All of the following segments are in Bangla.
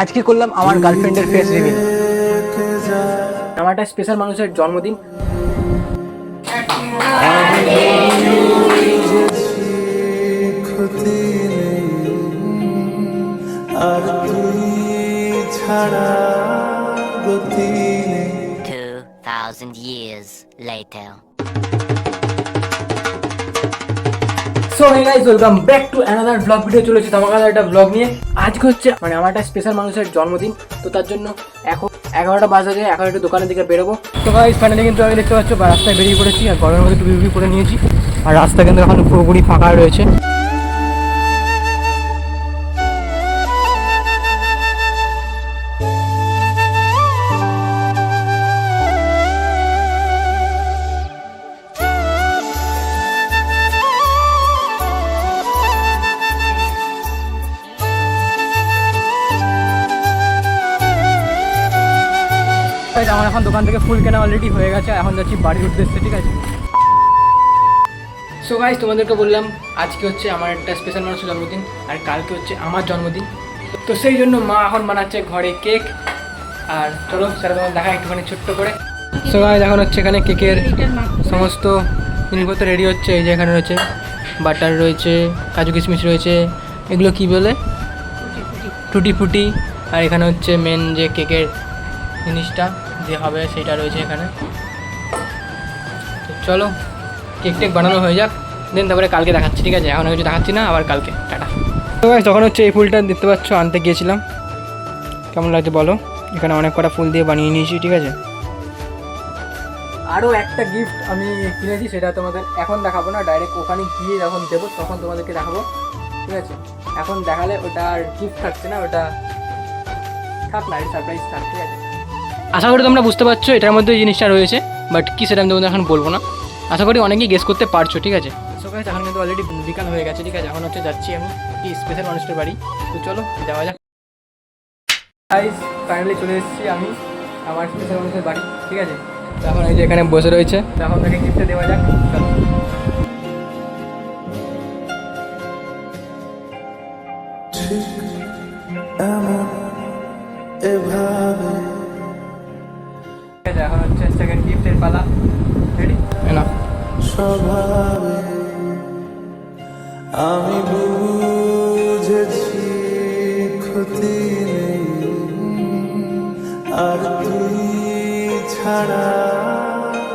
আজকে করলাম আমার গার্লফ্রেন্ডের ফেস রিভিল আমার একটা স্পেশাল মানুষের জন্মদিন ক্ষতি নেই আর তুই ছাড়া গতি 2,000 years later. ব্লগ চলেছে একটা ব্লগ নিয়ে। মানে আমার একটা স্পেশাল মানুষের জন্মদিন, তো তার জন্য এখন এগারোটা দোকানের দিকে বেরোবো। তো কিন্তু দেখতে পাচ্ছ রাস্তায় বেরিয়ে আর গরমের মধ্যে টুপি করে নিয়েছি। আর রাস্তা কিন্তু এখন পুরোপুরি ফাঁকা রয়েছে। আমার এখন দোকান থেকে ফুল কেনা অলরেডি হয়ে গেছে এখন যাচ্ছি বাড়ির উদ্দেশ্যে ঠিক আছে? সো গাইজ তোমাদেরকে বললাম আজকে হচ্ছে আমার একটা স্পেশাল মানুষের জন্মদিন আর কালকে হচ্ছে আমার জন্মদিন। তো সেই জন্য মা এখন বানাচ্ছে ঘরে কেক আর চলো সেটা তোমার দেখা একটুখানি ছোট্ট করে। সো গাইজ এখন হচ্ছে এখানে কেকের সমস্ত জিনিসপত্র রেডি হচ্ছে এই যে এখানে রয়েছে বাটার রয়েছে কাজু কিশমিশ রয়েছে এগুলো কি বলে? টুটি ফুটি আর এখানে হচ্ছে মেন যে কেকের জিনিসটা যে হবে সেটা রয়েছে এখানে। চলো কেক টেক বানানো হয়ে যাক দেন তারপরে কালকে দেখাচ্ছি ঠিক আছে? এখন কিছু দেখাচ্ছি না আবার কালকে। টাটা। তো guys, তখন হচ্ছে এই ফুলটা দেখতে পাচ্ছ আনতে গিয়েছিলাম। কেমন লাগছে বলো? এখানে অনেক কটা ফুল দিয়ে বানিয়ে নিয়েছি ঠিক আছে? আরও একটা গিফট আমি কিনেছি সেটা তোমাদের এখন দেখাবো না ডাইরেক্ট ওখানে গিয়ে যখন দেবো তখন তোমাদেরকে দেখাবো ঠিক আছে? এখন দেখালে ওটা আর গিফট থাকছে না ওটা থাক না সারপ্রাইজ থাক ঠিক আছে? আশা করি তোমরা বুঝতে পারছ, এটার মধ্যে জিনিসটা রয়েছে বাট কি সেটা আমি তোমাদের এখন বলব না। আশা করি অনেকেই গেস করতে পারছ, ঠিক আছে? সো গাইস এখন কিন্তু অলরেডি বিকাল হয়ে গেছে, ঠিক আছে? এখন হচ্ছে যাচ্ছি আমি কি স্পেশাল মানুষটার বাড়ি। তো চলো, যাওয়া যাক। গাইস ফাইনালি চলে এসেছি আমি আমার স্পেশাল মানুষের বাড়ি, ঠিক আছে? তো এখন এই যে এখানে বসে রয়েছে এখন তাকে গিফটে দেওয়া যাক, চলো। এভাবে ঠিক এখন হচ্ছে সেকেন্ড গিফটের পালা। রেডি না স্বভাবে আমি বুঝেছি ক্ষতি নেই আর তুই ছাড়া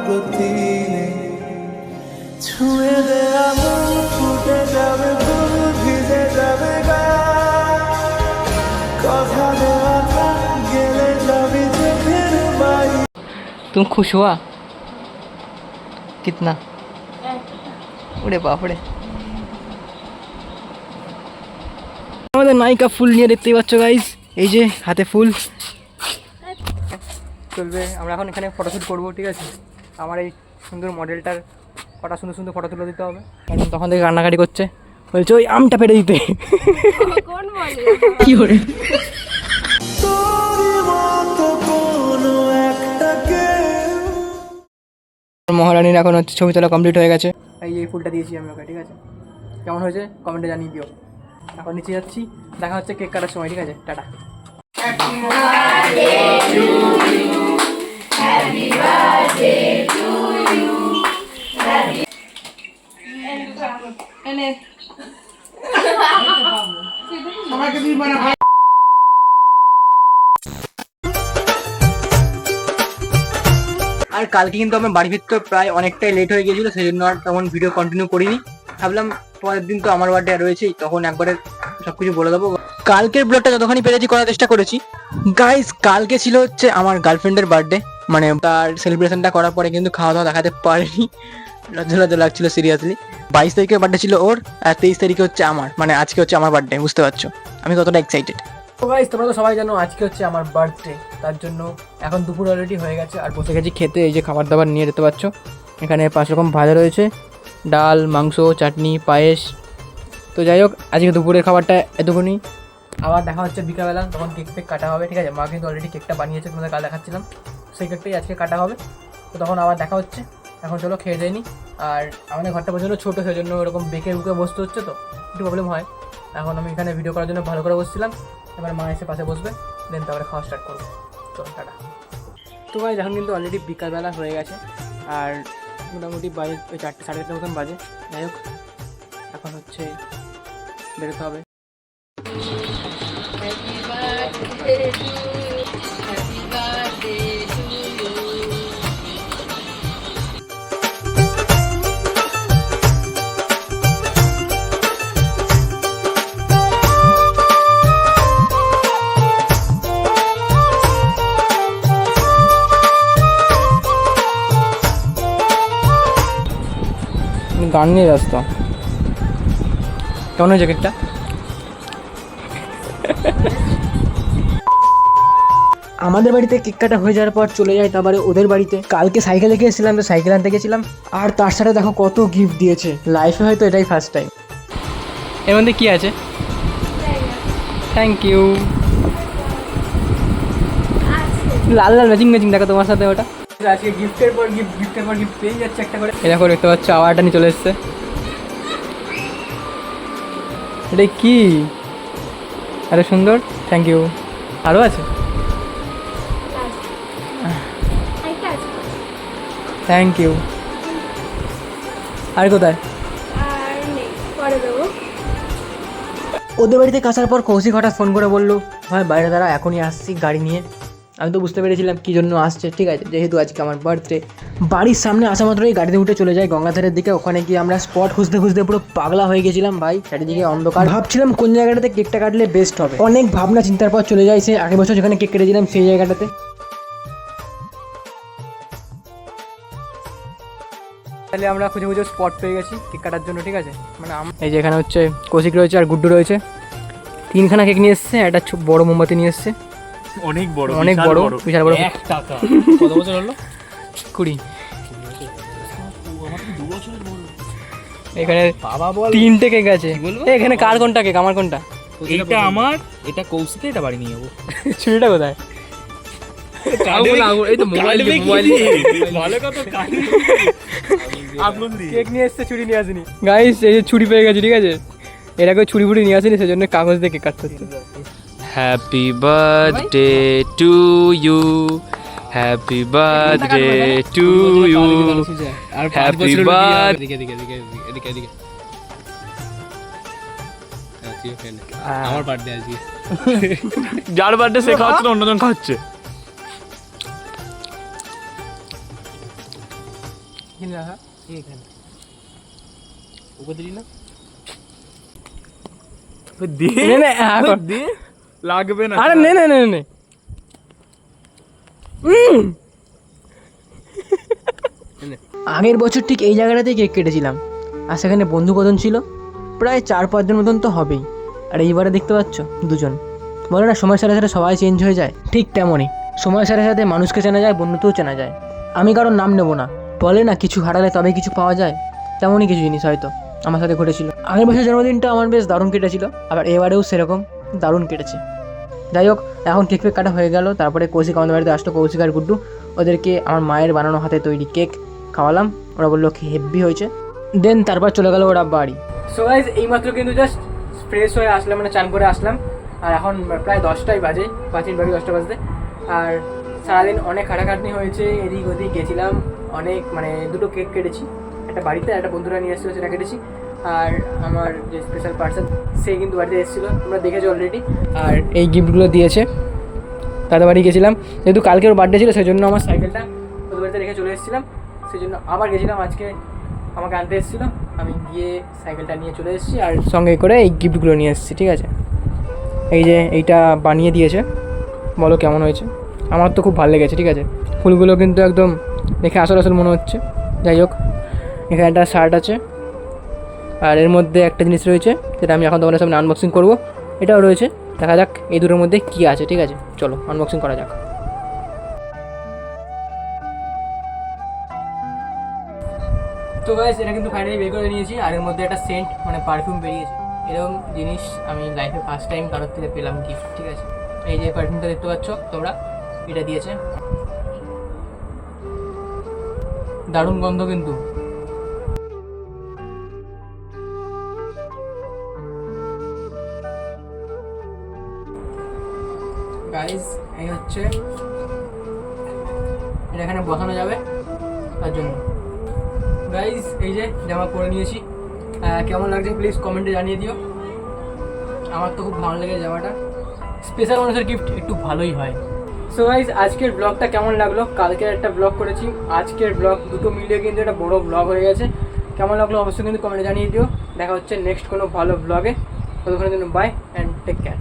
গতি নেই। ছুঁয়ে দে আগুন ফুটে যাবে ভিজে যাবে तुम खुश हुआ कितना ওরে বাপরে আমাদের নায়িকা ফুল নিয়ে দেখতেই পাচ্ছ গাইজ এই যে হাতে ফুল চলবে আমরা এখন এখানে ফটোশ্যুট করবো ঠিক আছে আমার এই সুন্দর মডেলটার কটা সুন্দর সুন্দর ফটো তুলে দিতে হবে কারণ তখন থেকে রান্নাকাটি করছে বলছে ওই আমটা পেরে দিতে কি মহারানীর এখন হচ্ছে ছবি তোলা কমপ্লিট হয়ে গেছে এই এই ফুলটা দিয়েছি আমি ওকে ঠিক আছে কেমন হয়েছে কমেন্টে জানিয়ে দিও এখন নিচে যাচ্ছি দেখা হচ্ছে কেক কাটার সময় ঠিক আছে টাটা আর কালকে কিন্তু আমার বাড়ি ফিরতে প্রায় অনেকটাই লেট হয়ে গিয়েছিল, সেই জন্য আর তখন ভিডিও কন্টিনিউ করিনি। ভাবলাম পরের দিন তো আমার বার্থডে রয়েছেই, তখন একবারে সবকিছু বলে দেবো। কালকের ব্লগটা যতখানি পেরেছি করার চেষ্টা করেছি। গাইস কালকে ছিল হচ্ছে আমার গার্লফ্রেন্ডের বার্থডে মানে তার সেলিব্রেশনটা করার পরে কিন্তু খাওয়া দাওয়া দেখাতে পারিনি। লজ্জা লজ্জা লাগছিল সিরিয়াসলি বাইশ তারিখে বার্থডে ছিল ওর, আর তেইশ তারিখে হচ্ছে আমার মানে আজকে হচ্ছে আমার বার্থডে বুঝতে পারছ? আমি কতটা এক্সাইটেড তো গাইস তোমরা তো সবাই জানো আজকে হচ্ছে আমার বার্থডে তার জন্য এখন দুপুর অলরেডি হয়ে গেছে। আর বসে গেছি খেতে, এই যে খাবার দাবার নিয়ে যেতে পারছ এখানে পাঁচ রকম ভাজা রয়েছে, ডাল, মাংস, চাটনি, পায়েস। তো যাই হোক, আজকে দুপুরের খাবারটা এতক্ষণই। আবার দেখা হচ্ছে বিকালবেলা, তখন কেক ফেক কাটা হবে, ঠিক আছে? মা কিন্তু অলরেডি কেকটা বানিয়েছে, তোমাদের কাল দেখাচ্ছিলাম। সেই কেকটাই আজকে কাটা হবে। তো তখন আবার দেখা হচ্ছে। এখন চলো খেয়ে যাইনি আর আমাদের ঘরটা প্রচণ্ড ছোটো সেই জন্য ওরকম বেঁকে বুকে বসতে হচ্ছে তো, একটু প্রবলেম হয়। এখন আমি এখানে ভিডিও করার জন্য ভালো করে বসছিলাম। এবার মা এসে পাশে বসবে দেন তারপরে খাওয়া স্টার্ট করব। চলো টাটা। তো ভাই এখন কিন্তু অলরেডি বিকালবেলা হয়ে গেছে আর মোটামুটি বাজে ওই চারটে সাড়ে চারটে মতন বাজে। যাই হোক এখন হচ্ছে বেরোতে হবে। গান নিয়ে ব্যস্ত। কেমন হয়েছে কেকটা আমাদের বাড়িতে কেক কাটা হয়ে যাওয়ার পর চলে যাই তারপরে ওদের বাড়িতে। কালকে সাইকেলে গিয়েছিলাম তো সাইকেল আনতে গেছিলাম। আর তার সাথে দেখো কত গিফট দিয়েছে। লাইফে হয়তো এটাই ফার্স্ট টাইম এর মধ্যে কি আছে? থ্যাংক ইউ লাল লাল ম্যাচিং ম্যাচিং দেখো তোমার সাথে ওটা। আজকে গিফটের পর গিফট গিফটের পর গিফট পেয়ে যাচ্ছে একটা করে। এটা দেখতে পাচ্ছ আওয়ারটা নিয়ে চলে এসছে। এটা কি? এত সুন্দর। থ্যাংক ইউ আরও আছে? থ্যাংক ইউ আর কোথায়? আর নেই পরে দেবো ওদের বাড়িতে কাছার পর কৌশিক হঠাৎ ফোন করে বলল ভাই বাইরে দাঁড়া এখনই আসছি গাড়ি নিয়ে। আমি তো বুঝতে পেরেছিলাম কী জন্য আসছে, ঠিক আছে? যেহেতু আজকে আমার বার্থডে বাড়ির সামনে আসা মাত্রই গাড়িতে উঠে চলে যায় গঙ্গাধারের দিকে। ওখানে গিয়ে আমরা স্পট খুঁজতে খুঁজতে পুরো পাগলা হয়ে গেছিলাম ভাই। চারিদিকে অন্ধকার। ভাবছিলাম কোন জায়গাটাতে কেকটা কাটলে বেস্ট হবে। অনেক ভাবনা চিন্তার পর চলে যায় সে আগের বছর যেখানে কেক কেটেছিলাম সেই জায়গাটাতে। তাহলে আমরা খুঁজে খুঁজে স্পট পেয়ে গেছি কেক কাটার জন্য, ঠিক আছে? মানে এই যে এখানে হচ্ছে কৌশিক রয়েছে আর গুড্ডু রয়েছে। তিনখানা কেক নিয়ে এসছে, একটা বড় মোমবাতি নিয়ে এসছে। অনেক বড় অনেক বড় বিশাল বড়। এক টাকা। কত বছর হলো? কুড়ি। এখানে বাবা বল। তিনটে কেক আছে। এখানে কার কোনটা কেক? আমার কোনটা? এটা আমার? এটা কৌশিকে এটা বাড়ি নিয়ে যাব। ছুরিটা কোথায়? ছুরি নিয়ে আসেনি। গাইস এই ছুরি পেয়ে গেছে ঠিক আছে? এটাকে ছুরি ফুড়ি নিয়ে আসেনি সেজন্য কাগজ দিয়ে কেক কাটতে হচ্ছে। Happy birthday to you. Happy birthday to you. R Happy Happy birthday birthday. এদিকে এদিকে এদিকে এদিকে এদিকে হ্যাঁ, তুইও খেয়ে নে। আহ। আমার বার্থডে আজকে যার বার্থডে সে খাওয়াচ্ছে না অন্যজন খাচ্ছে না হ্যাঁ, কর। লাগবে না আরে নে নে নে নে। আগের বছর ঠিক এই জায়গাটাতেই কেক কেটেছিলাম আর সেখানে বন্ধু কজন ছিল? প্রায় চার পাঁচজন মতন তো হবেই। আর এইবারে দেখতে পাচ্ছ দুজন। বলে না সময়ের সাথে সাথে সবাই চেঞ্জ হয়ে যায়? ঠিক তেমনই। সময়ের সাথে সাথে মানুষকে চেনা যায় বন্ধুত্বও চেনা যায়। আমি কারোর নাম নেব না। বলে না কিছু হারালে তবে কিছু পাওয়া যায়? তেমনই কিছু জিনিস হয়তো আমার সাথে ঘটেছিল। আগের বছর জন্মদিনটা আমার বেশ দারুণ কেটেছিল আবার এবারেও সেরকম দারুণ কেটেছে। যাই হোক এখন কেক ফেক কাটা হয়ে গেল। তারপরে কৌশিক আমাদের বাড়িতে আসলো, কৌশিক আর গুড্ডু। ওদেরকে আমার মায়ের বানানো হাতে তৈরি কেক খাওয়ালাম। ওরা বলল হেভি হয়েছে। দেন তারপর চলে গেল ওরা বাড়ি। সো গাইজ এইমাত্র কিন্তু জাস্ট ফ্রেশ হয়ে আসলাম মানে চান করে আসলাম। আর এখন প্রায় দশটাই বাজে পাঁচ বাড়ি দশটা বাজতে। আর সারাদিন অনেক খাটাখাটনি হয়েছে, এদিক ওদিক গেছিলাম, অনেক মানে দুটো কেক কেটেছি। একটা বাড়িতে একটা বন্ধুরা নিয়ে এসেছিল, সেটা কেটেছি। আর আমার যে স্পেশাল পার্সন সে কিন্তু বাড়িতে এসেছিল। তোমরা দেখেছ অলরেডি আর এই গিফটগুলো দিয়েছে। দাদা বাড়ি গেছিলাম। যেহেতু কালকে ওর বার্থডে ছিল সেই জন্য আমার সাইকেলটা ওদের বাড়িতে রেখে চলে এসেছিলাম। সেই জন্য আবার গেছিলাম। আজকে আমাকে আনতে এসেছিল। আমি গিয়ে সাইকেলটা নিয়ে চলে এসেছি আর সঙ্গে করে এই গিফটগুলো নিয়ে এসেছি, ঠিক আছে? এই যে এইটা বানিয়ে দিয়েছে। বলো কেমন হয়েছে? আমার তো খুব ভালো লেগেছে, ঠিক আছে? ফুলগুলো কিন্তু একদম দেখে আসল আসল মনে হচ্ছে। যাই হোক, এখানে একটা শার্ট আছে। আর এর মধ্যে একটা জিনিস রয়েছে, যেটা আমি এখন তোমাদের সামনে আনবক্সিং করব। এটাও রয়েছে। দেখা যাক এই দুটোর মধ্যে কী আছে, ঠিক আছে? চলো আনবক্সিং করা যাক। তো গাইস এটা কিন্তু ফাইনালি বের করে নিয়েছি, আর এর মধ্যে একটা সেন্ট মানে পারফিউম বেরিয়েছে। এরকম জিনিস আমি লাইফে ফার্স্ট টাইম কারোর থেকে পেলাম গিফট ঠিক আছে? এই যে পারফিউমটা দেখতে পাচ্ছ তোমরা, এটা দিয়েছে। দারুণ গন্ধ কিন্তু। গাইস এই হচ্ছে। এটা এখানে বসানো যাবে তার জন্য। গাইস এই যে জামা পরে নিয়েছি। কেমন লাগছে প্লিজ কমেন্টে জানিয়ে দিও। আমার তো খুব ভালো লেগে জামাটা স্পেশাল মানুষের গিফট একটু ভালোই হয়। সো গাইজ আজকের ব্লগটা কেমন লাগল? কালকের একটা ব্লগ করেছি। আজকের ব্লগ দুটো মিলিয়ে কিন্তু একটা বড় ব্লগ হয়ে গেছে। কেমন লাগল অবশ্যই কিন্তু কমেন্টে জানিয়ে দিও। দেখা হচ্ছে নেক্সট কোনো ভালো ব্লগে ততক্ষণের জন্য বাই অ্যান্ড টেক কেয়ার